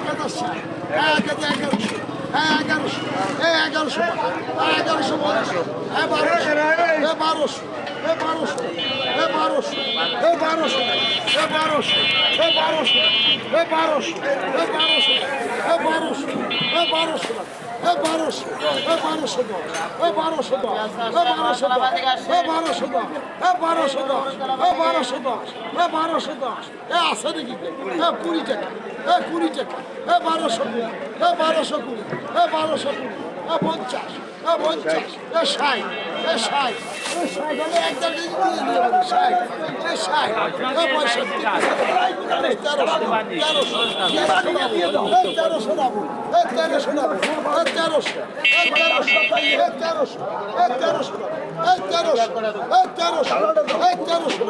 এক হাজার ষাট এক এগারোশো এগারোশো এগারোশো এগারোশো বারোশো এ বারোশো এ বারোশো এ বারোশো এ বারোশো এ বারোশো এ বারোশো এ বারোশো এ বারোশো এ বারোশো এ বারোশো এ বারোশো এ বারোশো এ বারোশো দশ এ বারোশো দশ এ বারোশো দশ এ বারোশো দশ এ বারোশো দশ এ বারোশো দশ এ বারোশো দশ এ আছে নাকি এ কুড়ি টাকা এ কুড়ি টাকা এ বারোশো পঞ্চাশ তেরোশো এ তেরোশো এ তেরোশো তেরোশো তেরোশো তেরোশো তেরোশো তেরোশো তেরোশো তেরোশো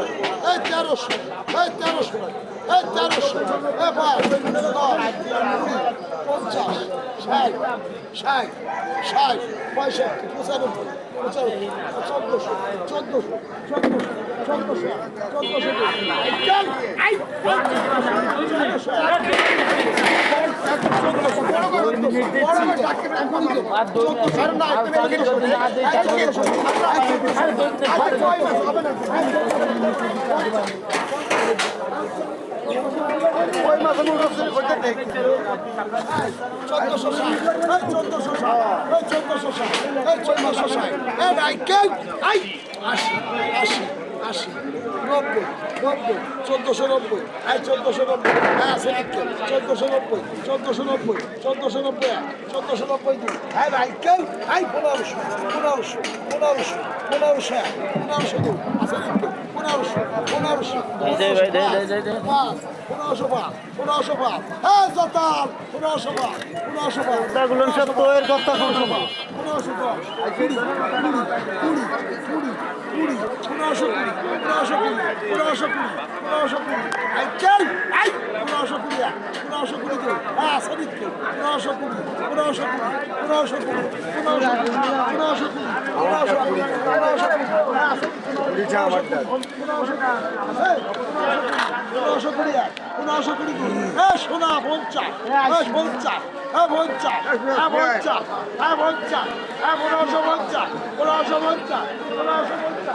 তেরোশো এ তেরোশো এ তেরোশো এ পাঁচ পঞ্চাশ ষাট ষাট ষাট পঁয়ষট্টি পঁচানব্বই পঁচানব্বই চোদ্দোশো চোদ্দোশো চোদ্দোশো চোদ্দোশো চোদ্দোশো চোদ্দশো ষাট এই চোদ্দশো ষাট এই চোদ্দশো ষাট এই চোদ্দশো ষাট এই নাই কেউ আই আশি আশি আশি নব্বই নব্বই চোদ্দশো নব্বই এই চোদ্দশো নব্বই হ্যাঁ আছে নিচ্ছে চোদ্দশো নব্বই চোদ্দশো নব্বই চোদ্দশো নব্বই এক চোদ্দশো নব্বই দুই হ্যাঁ নাই কেউ এই পনেরোশো পনেরোশো পনেরোশো পনেরোশো এক পনেরোশো দুই আছে নিচ্ছে পনেরোশো কুড়ি পনেরোশো কুড়ি পনেরোশো কুড়ি পনেরোশো কুড়ি আই পনেরোশো হ্যাঁ নিচ্ছে পনেরোশো কুড়ি পনেরোশো কুড়ি পনেরোশো কুড়ি পনেরোশো কুড়ি হ্যাঁ এক পনেরোশো কুড়ি হ্যাঁ সোনা পঞ্চাশ হ্যাঁ পঞ্চাশ হ্যাঁ পঞ্চাশ হ্যাঁ পঞ্চাশ হ্যাঁ পঞ্চাশ হ্যাঁ পনেরোশো পঞ্চাশ পনেরোশো পঞ্চাশ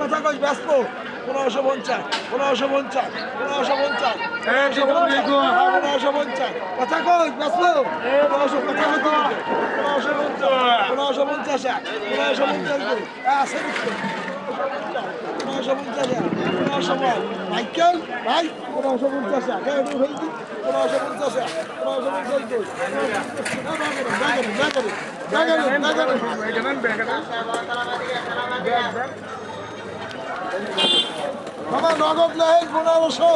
কথা কই ব্যস্ত পনেরোশো পঞ্চাশ পনেরোশো পঞ্চাশ পনেরোশো পঞ্চাশ পনেরোশো পঞ্চাশ কথা কই ব্যস্ত পনেরোশো কথা পনেরোশো পঞ্চাশ পনেরোশো পঞ্চাশ পনেরোশো পঞ্চাশ পনেরোশো পঞ্চাশ পনেরোশো ভাই পঞ্চাশ হ্যাঁ একটু ফেলছি পনেরোশো পঞ্চাশ বাবা নগদ নেই পনেরোশো